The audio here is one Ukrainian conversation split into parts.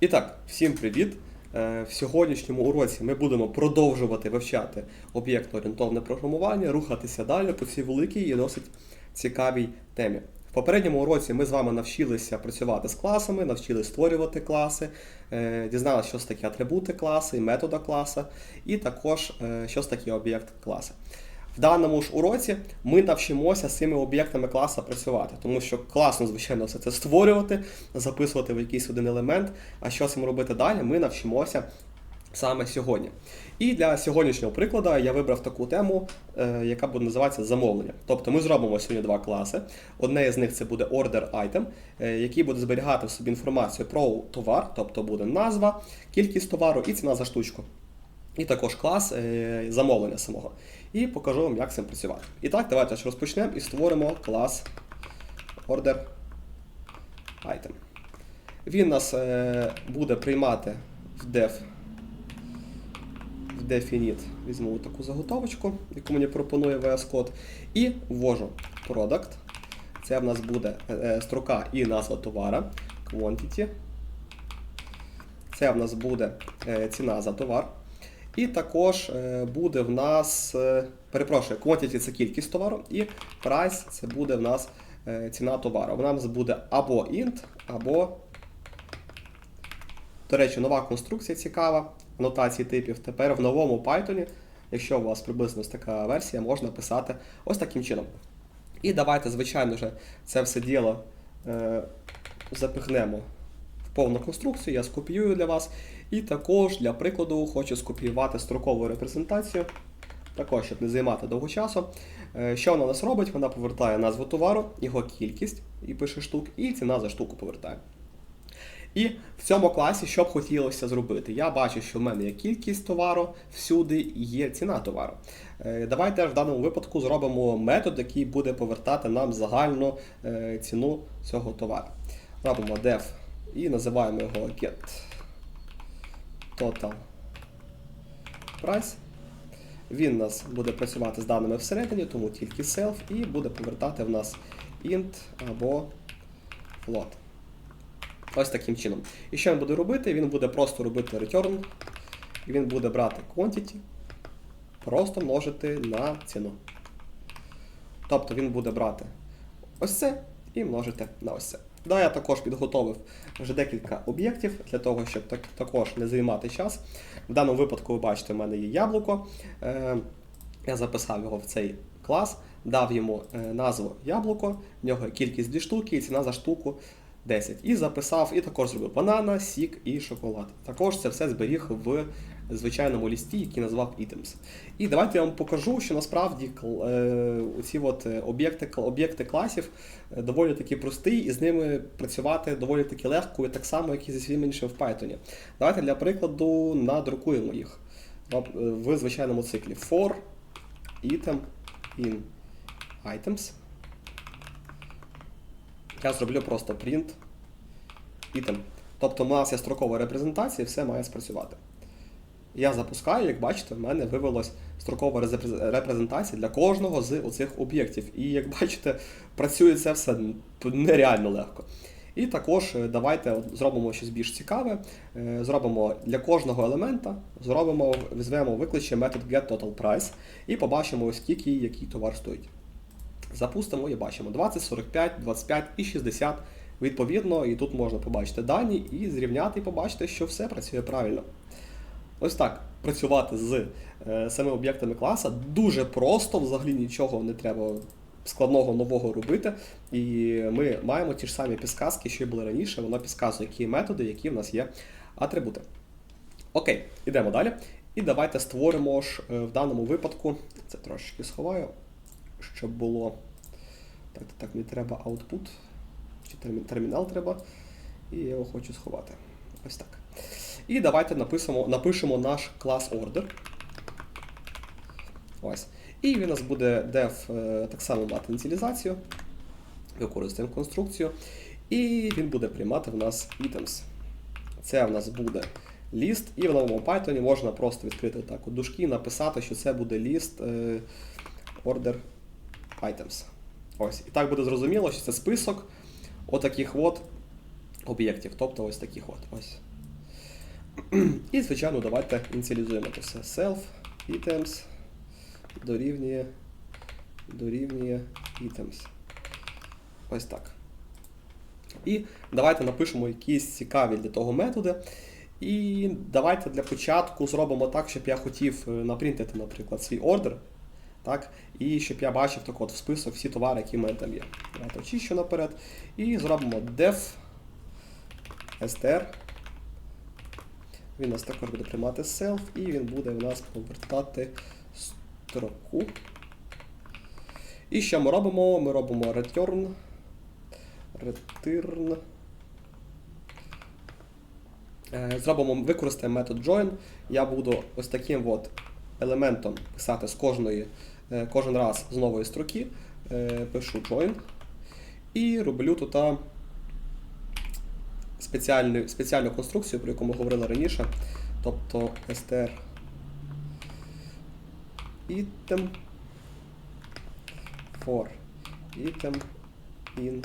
І так, всім привіт! Е, В сьогоднішньому уроці ми будемо продовжувати вивчати об'єктно-орієнтовне програмування, рухатися далі по цій великій і досить цікавій темі. В попередньому уроці ми з вами навчилися працювати з класами, навчилися створювати класи, е, дізналися, що таке атрибути класи, метода класа, і також е, що таке об'єкт класа. В даному ж уроці ми навчимося з цими об'єктами класа працювати, тому що класно, звичайно, все це створювати, записувати в якийсь один елемент. А що з цим робити далі, ми навчимося саме сьогодні. І для сьогоднішнього прикладу я вибрав таку тему, е, яка буде називатися замовлення. Тобто ми зробимо сьогодні два класи. Одне з них це буде order item, е, який буде зберігати в собі інформацію про товар, тобто буде назва, кількість товару і ціна за штучку. І також клас е, замовлення самого. І покажу вам, як з цим працювати. І так, давайте розпочнемо і створимо клас order item. Він нас е, буде приймати в def в definite. Візьму таку заготовочку, яку мені пропонує VS Code, і ввожу product. Це в нас буде е, строка і назва товара, quantity. Це в нас буде ціна за товар. І також е, буде в нас, е, перепрошую, quantity це кількість товару, і price це буде в нас е, ціна товару. Вона нас буде або int, або, до речі, нова конструкція цікава, анотації типів. Тепер в новому Python, якщо у вас приблизно така версія, можна писати ось таким чином. І давайте, звичайно ж, це все діло запихнемо повну конструкцію, я скопіюю для вас. І також для прикладу хочу скопіювати строкову репрезентацію, також, щоб не займати довго часу. Е, Що вона нас робить? Вона повертає назву товару, його кількість і пише штук, і ціна за штуку повертає. І в цьому класі що б хотілося зробити? Я бачу, що в мене є кількість товару, всюди і є ціна товару. Е, Давайте в даному випадку зробимо метод, який буде повертати нам загальну е, ціну цього товару. Робимо def і називаємо його get total price. Він у нас буде працювати з даними всередині, тому тільки self, і буде повертати в нас int або float. Ось таким чином. І що він буде робити? Він буде просто робити return, і він буде брати quantity, просто множити на ціну. Тобто він буде брати ось це і множити на ось це. Да, я також підготовив вже декілька об'єктів для того, щоб так, також не займати час. В даному випадку, ви бачите, в мене є яблуко. Е, я записав його в цей клас, дав йому е, назву яблуко, в нього кількість дві штуки і ціна за штуку 10. І записав, і також зробив банана, сік і шоколад. Також це все зберіг в звичайному лісті, який назвав items. І давайте я вам покажу, що насправді е, ці от е, об'єкти, об'єкти класів е, доволі таки прості, і з ними працювати доволі таки легко, і так само, як і зі всім іншим в Python. Давайте для прикладу надрукуємо їх в звичайному циклі for item in items. Я зроблю просто print item. Тобто у нас є строкова репрезентація, і все має спрацювати. Я запускаю, як бачите, в мене вивелась строкова репрезентація для кожного з оцих об'єктів. І як бачите, працює це все нереально легко. І також е, давайте зробимо щось більш цікаве. Е, Зробимо для кожного елемента, зробимо, візьмемо, викличемо метод getTotalPrice і побачимо, скільки який товар стоїть. Запустимо і бачимо 20, 45, 25 і 60. Відповідно, і тут можна побачити дані і зрівняти і побачити, що все працює правильно. Ось так працювати з е, самими об'єктами класа дуже просто, взагалі нічого не треба складного нового робити. І ми маємо ті ж самі підсказки, що й були раніше. Воно підказує, які методи, які в нас є атрибути. Окей, ідемо далі. І давайте створимо ж е, в даному випадку. Це трошечки сховаю, щоб було. Так, так, так, мені треба output. Чи термі- термінал треба. І я його хочу сховати. Ось так. І давайте напишемо, напишемо наш клас order. Ось. І він у нас буде def е, так само мати ініціалізацію. Використаємо конструкцію. І він буде приймати в нас items. Це в нас буде ліст, і в новому Python можна просто відкрити так у дужки написати, що це буде ліст е, order items. Ось. І так буде зрозуміло, що це список отаких от об'єктів. Тобто ось таких от. Ось. І, звичайно, давайте ініціалізуємо це все. Self items дорівнює дорівнює items. Ось так. І давайте напишемо якісь цікаві для того методи. І давайте для початку зробимо так, щоб я хотів е, напринтити, наприклад, свій ордер. Так? І щоб я бачив так от в список всі товари, які в мене там є. Давайте очищу наперед. І зробимо def str. Він у нас також буде приймати self, і він буде у нас повертати строку. І що ми робимо? Ми робимо return. Return. Е, Зробимо, використаємо метод join. Я буду ось таким от елементом писати з кожної, кожен раз з нової строки. Е, Пишу join. І роблю тут спеціальну, спеціальну конструкцію, про яку ми говорили раніше. Тобто str item for item in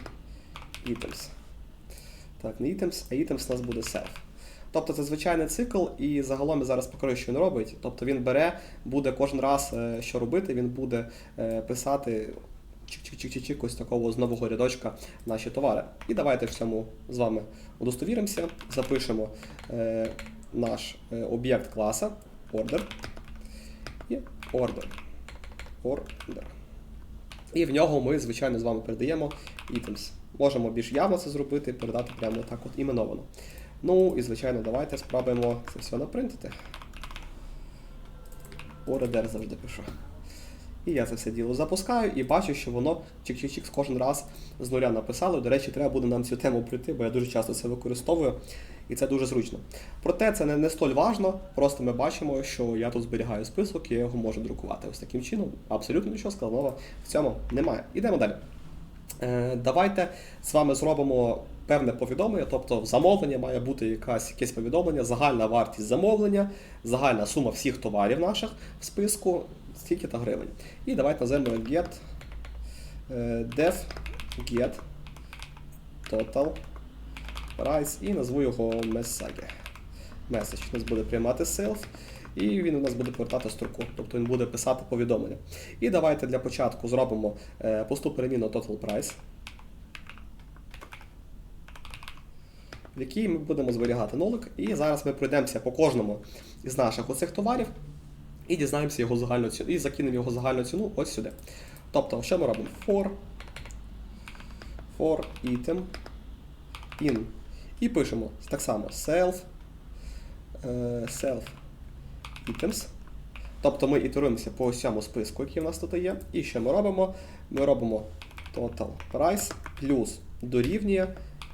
items. Так, не items, а items у нас буде self. Тобто це звичайний цикл, і загалом я зараз покажу, що він робить. Тобто він бере, буде кожен раз е, що робити, він буде е, писати чик-чик-чик-чик ось такого з нового рядочка наші товари. І давайте в цьому з вами удостовіримося, запишемо е, наш об'єкт класа order і order. Order. І в нього ми, звичайно, з вами передаємо items. Можемо більш явно це зробити, передати прямо так от іменовано. Ну і, звичайно, давайте спробуємо це все напринтити. Order завжди пишу. І я це все діло запускаю і бачу, що воно чик-чик-чик кожен раз з нуля написало. До речі, треба буде нам цю тему пройти, бо я дуже часто це використовую, і це дуже зручно. Проте це не, не столь важно, просто ми бачимо, що я тут зберігаю список і я його можу друкувати. Ось таким чином. Абсолютно нічого складного в цьому немає. Ідемо далі. Е, Давайте з вами зробимо певне повідомлення, тобто в замовленні має бути якась, якесь повідомлення, загальна вартість замовлення, загальна сума всіх товарів наших в списку, стільки та гривень. І давайте назвемо get е, def get total price і назву його message. Message у нас буде приймати self. І він у нас буде повертати строку, тобто він буде писати повідомлення. І давайте для початку зробимо е, поступ переміну total price, в якій ми будемо зберігати нолик. І зараз ми пройдемося по кожному із наших оцих товарів і дізнаємося його загальну ціну, і закинемо його загальну ціну ось сюди. Тобто, що ми робимо? For, for item in. І пишемо так само self, е, self items. Тобто ми ітеруємося по цьому списку, який в нас тут є. І що ми робимо? Ми робимо total price плюс дорівнює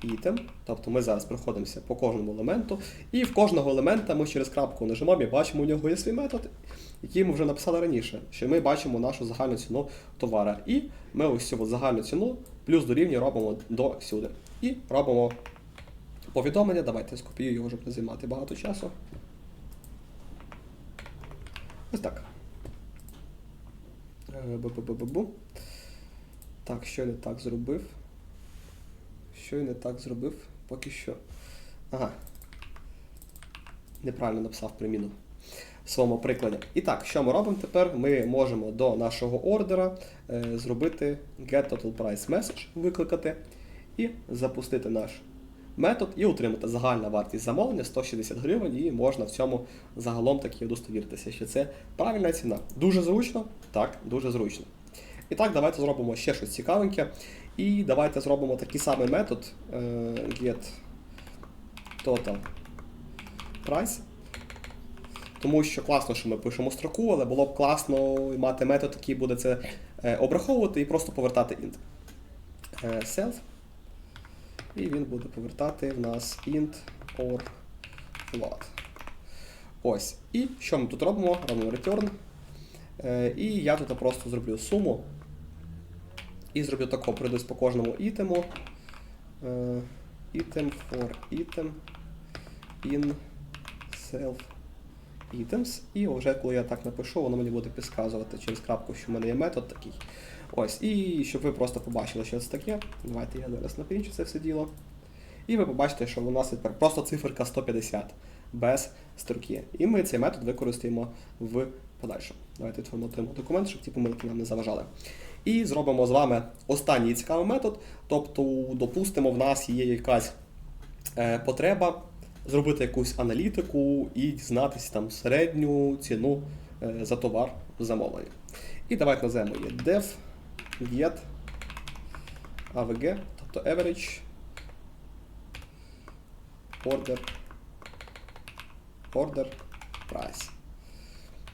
item. Тобто ми зараз проходимося по кожному елементу. І в кожного елемента ми через крапку нажимаємо і бачимо, у нього є свій метод, який ми вже написали раніше, що ми бачимо нашу загальну ціну товара. І ми ось цю загальну ціну плюс дорівнює робимо до сюди. І робимо повідомлення. Давайте скопіюю його, щоб не займати багато часу. Ось так. Е, Бу-бу-бу-бу-бу. Так, що я не так зробив? Що я не так зробив? Поки що. Ага. Неправильно написав приміну в своєму прикладі. І так, що ми робимо тепер? Ми можемо до нашого ордера е, зробити get total викликати і запустити наш метод і отримати загальна вартість замовлення 160 гривень, і можна в цьому загалом таки удостовіритися, що це правильна ціна. Дуже зручно? Так, дуже зручно. І так, давайте зробимо ще щось цікавеньке. І давайте зробимо такий самий метод е, get total price. Тому що класно, що ми пишемо строку, але було б класно мати метод, який буде це е, обраховувати і просто повертати int. Е, self. І він буде повертати в нас int or float. Ось. І що ми тут робимо? Робимо return. І я тут просто зроблю суму. І зроблю тако, прийдусь по кожному ітему. Е, Item for item in self items. І вже коли я так напишу, воно мені буде підказувати через крапку, що в мене є метод такий. Ось, і щоб ви просто побачили, що це таке. Давайте я зараз напрінчу це все діло. І ви побачите, що у нас тепер просто циферка 150 без строки. І ми цей метод використаємо в подальшому. Давайте відформатуємо документ, щоб ті помилки нам не заважали. І зробимо з вами останній цікавий метод. Тобто, допустимо, в нас є якась е, потреба зробити якусь аналітику і дізнатися там середню ціну е, за товар замовлення. І давайте назвемо її def get avg, тобто average order order price.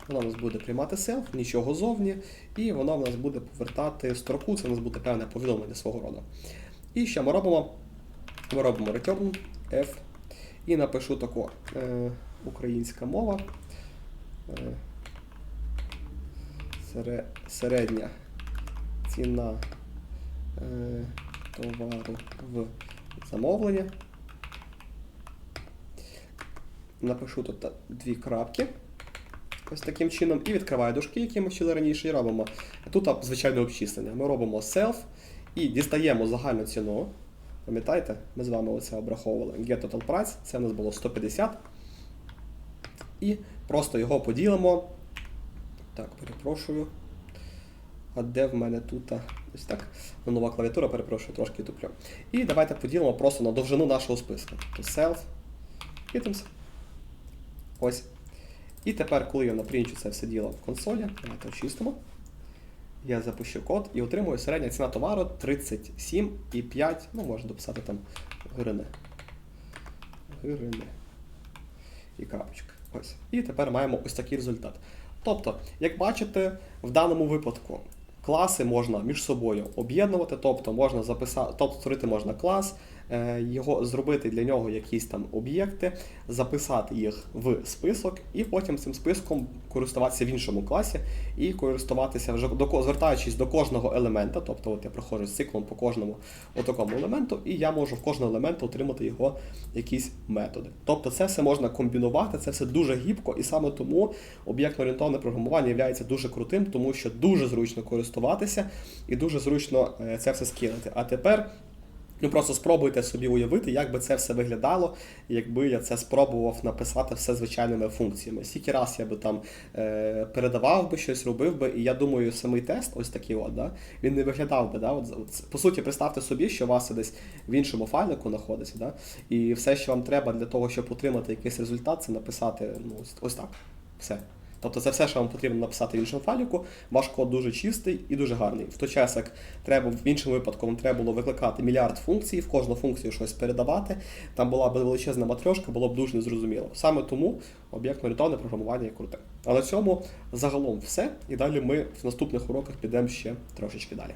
Воно в нас буде приймати self, нічого зовні, і воно в нас буде повертати строку, це в нас буде певне повідомлення свого роду. І що ми робимо? Ми робимо return F і напишу тако е, українська мова. Е, сере, середня ціна е, товару в замовлення. Напишу тут дві крапки. Ось таким чином, і відкриваю дужки, які ми вчили раніше, і робимо тут звичайне обчислення. Ми робимо self і дістаємо загальну ціну. Пам'ятаєте, ми з вами оце обраховували. Get total price, це у нас було 150. І просто його поділимо. Так, перепрошую. А де в мене тут? Ось так. Ну, Нова клавіатура, перепрошую, трошки туплю. І давайте поділимо просто на довжину нашого списку. Self. Items. Ось. І тепер, коли я напринчу це все діло в консолі, давайте очистимо. Я запущу код і отримую середня ціна товару 37,5, ну можна дописати там гривни. Гривни. І крапочка. Ось. І тепер маємо ось такий результат. Тобто, як бачите, в даному випадку класи можна між собою об'єднувати, тобто можна записати, тобто створити можна клас, його зробити для нього якісь там об'єкти, записати їх в список, і потім цим списком користуватися в іншому класі і користуватися вже до звертаючись до кожного елемента. Тобто, от я проходжу з циклом по кожному отакому елементу, і я можу в кожного елементу отримати його якісь методи. Тобто, це все можна комбінувати, це все дуже гібко, і саме тому об'єктно-орієнтовне програмування є дуже крутим, тому що дуже зручно користуватися і дуже зручно е, це все скинути. А тепер. Ну просто спробуйте собі уявити, як би це все виглядало, якби я це спробував написати все звичайними функціями. Скільки раз я би там е, передавав би щось, робив би, і я думаю, самий тест, ось такий от, да, він не виглядав би. Да, от, от, по суті, представте собі, що у вас десь в іншому файлику знаходиться, да, і все, що вам треба для того, щоб отримати якийсь результат, це написати ну, ось так. Все. Тобто це все, що вам потрібно написати в іншому файліку. Ваш код дуже чистий і дуже гарний. В той час, як треба в іншому випадку, вам треба було викликати мільярд функцій, в кожну функцію щось передавати. Там була б величезна матрьошка, було б дуже незрозуміло. Саме тому об'єктно-орієнтовне програмування є круте. А на цьому загалом все. І далі ми в наступних уроках підемо ще трошечки далі.